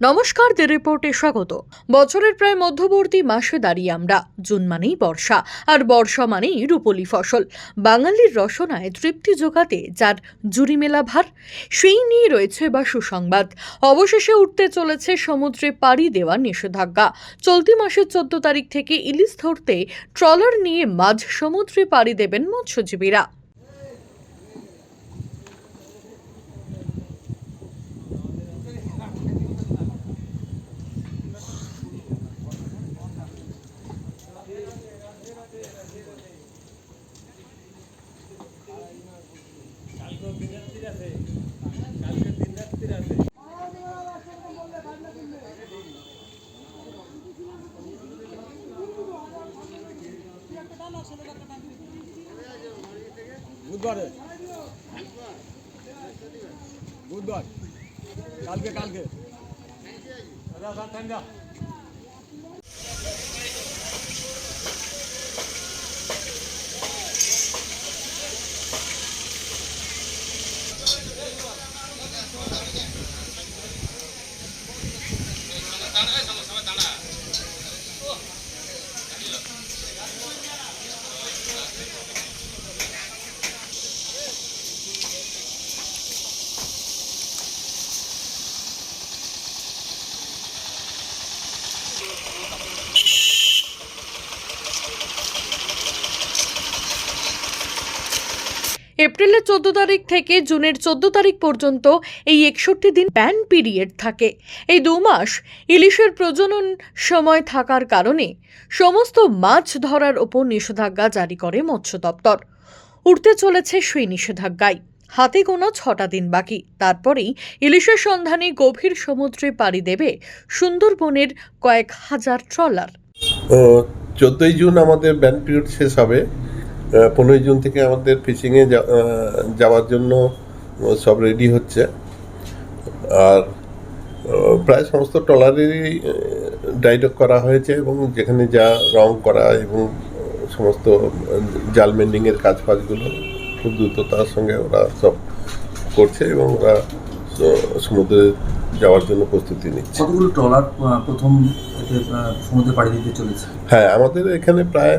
নমস্কার দ্য রিপোর্টে স্বাগত। বছরের প্রায় মধ্যবর্তী মাসে দাঁড়িয়ে আমরা, জুন মানেই বর্ষা, আর বর্ষা মানেই রূপলি ফসল। বাঙালির রসনায় তৃপ্তি জোগাতে যার জুড়ি মেলা ভার, সেই নিয়ে রয়েছে বা সুসংবাদ। অবশেষে উঠতে চলেছে সমুদ্রে পাড়ি দেওয়ার নিষেধাজ্ঞা। চলতি মাসের চোদ্দ তারিখ থেকে ইলিশ ধরতে ট্রলার নিয়ে মাঝ সমুদ্রে পাড়ি দেবেন মৎস্যজীবীরা। বুধবারে। বুধবার। কালকে কালকে। দাদা, ঠান্ডা। এপ্রিলের চোদ্দ তারিখ থেকে জুনের চোদ্দ তারিখ পর্যন্ত এই একষট্টি দিন ব্যান পিরিয়ড থাকে। এই দু মাস ইলিশের প্রজনন সময় থাকার কারণে সমস্ত মাছ ধরার ওপর নিষেধাজ্ঞা জারি করে মৎস্য দপ্তর। উঠতে চলেছে সেই নিষেধাজ্ঞায় হাতে গোনা ছটা দিন বাকি। তারপরেই ইলিশের সন্ধানে গভীর সমুদ্রে পাড়ি দেবে সুন্দরবনের কয়েক হাজার ট্রলার। চোদ্দোই জুন আমাদের ব্যান পিরিয়ড শেষ হবে। পনেরোই জুন থেকে আমাদের ফিশিংয়ে যাওয়ার জন্য সব রেডি হচ্ছে। আর প্রায় সমস্ত ট্রলারেরই ডাইডক করা হয়েছে এবং যেখানে যা রং করা এবং সমস্ত জাল মেন্ডিংয়ের কাজ ফাজগুলো খুব দ্রুততার সঙ্গে ওরা সব করছে এবং ওরা স- সমুদ্রে যাওয়ার জন্য প্রস্তুতি নিচ্ছে। কতগুলো ট্রলার প্রথম সমুদ্রে পাড়ি দিতে চলেছে? হ্যাঁ আমাদের এখানে প্রায়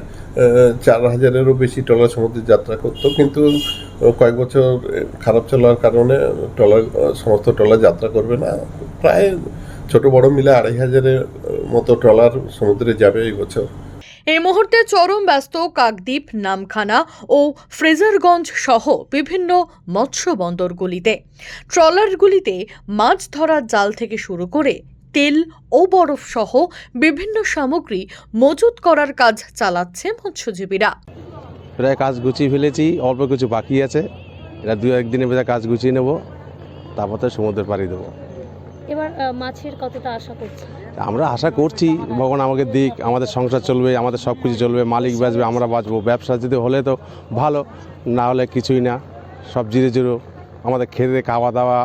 চার হাজারেরও বেশি ট্রলার সমুদ্রে যাত্রা করতো কিন্তু কয়েক বছর খারাপ চলার কারণে ট্রলার সমস্ত ট্রলার যাত্রা করবে না। প্রায় ছোট বড় মিলে আড়াই হাজারের মতো ট্রলার সমুদ্রে যাবে এই বছর। এই মুহূর্তে চরম ব্যস্ত কাকদ্বীপ, নামখানা ও ফ্রেজারগঞ্জ সহ বিভিন্ন মৎস্য বন্দরগুলিতে। ট্রলারগুলিতে মাছ ধরার জাল থেকে শুরু করে তেল ও বরফ সহ বিভিন্ন সামগ্রী মজুত করার কাজ চালাচ্ছে মৎস্যজীবীরা। প্রায় কাজ গুছিয়ে ফেলেছি, অল্প কিছু বাকি আছে। এটা দু একদিনের ভেতরে কাজ গুছিয়ে নেব, তারপর তো সমুদ্রের পাড়ি দেবো। এবার মাছের কতটা আশা করছি আমরা আশা করছি, ভগবান আমাকে দিক, আমাদের সংসার চলবে, আমাদের সব কিছু চলবে, মালিক বাঁচবে, আমরা বাঁচবো। ব্যবসা যদি হলে তো ভালো, না হলে কিছুই না। সব জিরো জিরো। আমাদের খেতে, খাওয়া দাওয়া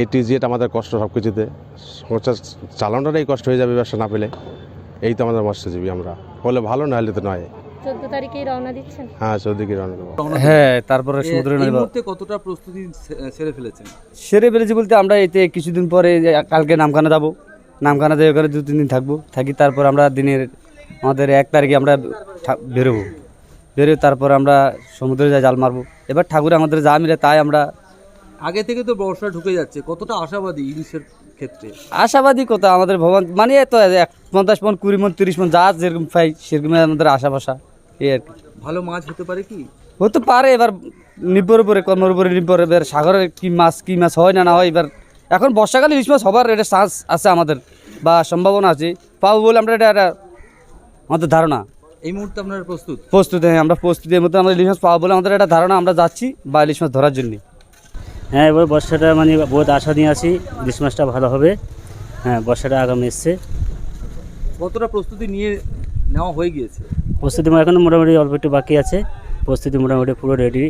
এ টু জেড আমাদের কষ্ট সব কিছুতে সংসার চালানোটাই কষ্ট হয়ে যাবে ব্যবসা না পেলে। এই তো আমাদের মৎস্যজীবী আমরা। হলে ভালো না হলে তো নয়। চোদ্দ তারিখেই রওনা দিচ্ছেন? হ্যাঁ চৌদিকে রান্না দেবো। হ্যাঁ তারপরে সমুদ্রে এই মুহূর্তে কতটা প্রস্তুতি সেরে ফেলেছেন? সেরে ফেলেছি বলতে আমরা এতে কিছুদিন পরে কালকে নামখানা যাব। নামখানা দিয়ে ওখানে দু তিন দিন থাকব। থাকি তারপর আমরা দিনের আমাদের এক তারিখে আমরা বেরোবো। বেরোয় তারপর আমরা সমুদ্রে যা জাল মারবো। এবার ঠাকুর আমাদের যা মিলে তাই আমরা আগে থেকে তো বর্ষা ঢুকে যাচ্ছে। কতটা আশাবাদী ইলিশের ক্ষেত্রে। আশাবাদী কথা আমাদের ভবন মানে তো এক পঞ্চাশ মন কুড়ি মন তিরিশ মন যা যেরকম পাই সেরকম আমাদের আশা ভাষা এই আর কি। ভালো মাছ হতে পারে কি? হতে পারে এবার নির্ভর উপরে কর্মর উপরে নির্ভর এবার সাগরের কি মাছ কি মাছ হয় না না হয় এবার এখন বর্ষাকালে ইলিশ মাছ হবার এটা চান্স আছে আমাদের বা সম্ভাবনা আছে পাবো বলে আমরা এটা একটা আমাদের ধারণা। এই মুহূর্তে আপনারা প্রস্তুত? প্রস্তুত হ্যাঁ আমরা প্রস্তুতির মধ্যে আমরা ইলিশ মাছ পাবো বলে আমাদের একটা ধারণা আমরা যাচ্ছি বা ইলিশ মাছ ধরার জন্য। হ্যাঁ এবার বর্ষাটা মানে বহুত আশা নিয়ে আছি গ্রীষ্ম মাছটা ভালো হবে। হ্যাঁ বর্ষাটা আগামী এসছে। কতটা প্রস্তুতি নিয়ে নেওয়া হয়ে গিয়েছে? প্রস্তুতি এখনও মোটামুটি অল্প একটু বাকি আছে। প্রস্তুতি মোটামুটি পুরো রেডি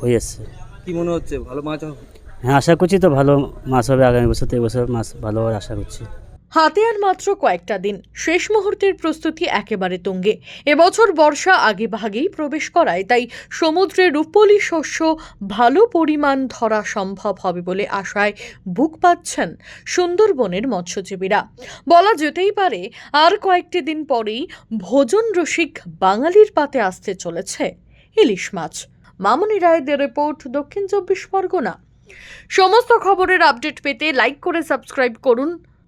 হয়ে এসছে। কি মনে হচ্ছে? ভালো মাছ? হ্যাঁ আশা করছি তো ভালো মাছ হবে আগামী বছর তো এবছর মাছ ভালো হওয়ার আশা করছি। হাতে আর মাত্র কয়েকটা দিন। শেষ মুহূর্তের প্রস্তুতি একেবারে তুঙ্গে। এবছর বর্ষা আগে ভাগেই প্রবেশ করায়, তাই সমুদ্রে রূপলি শস্য ভালো পরিমাণ ধরা সম্ভব হবে বলে আশায় বুক পাচ্ছেন সুন্দরবনের মৎস্যজীবীরা। বলা যেতেই পারে, আর কয়েকটি দিন পরেই ভোজন রসিক বাঙালির পাতে আসতে চলেছে ইলিশ মাছ। মামনি রায়দের রিপোর্ট, দক্ষিণ চব্বিশ পরগনা। সমস্ত খবরের আপডেট পেতে লাইক করে সাবস্ক্রাইব করুন।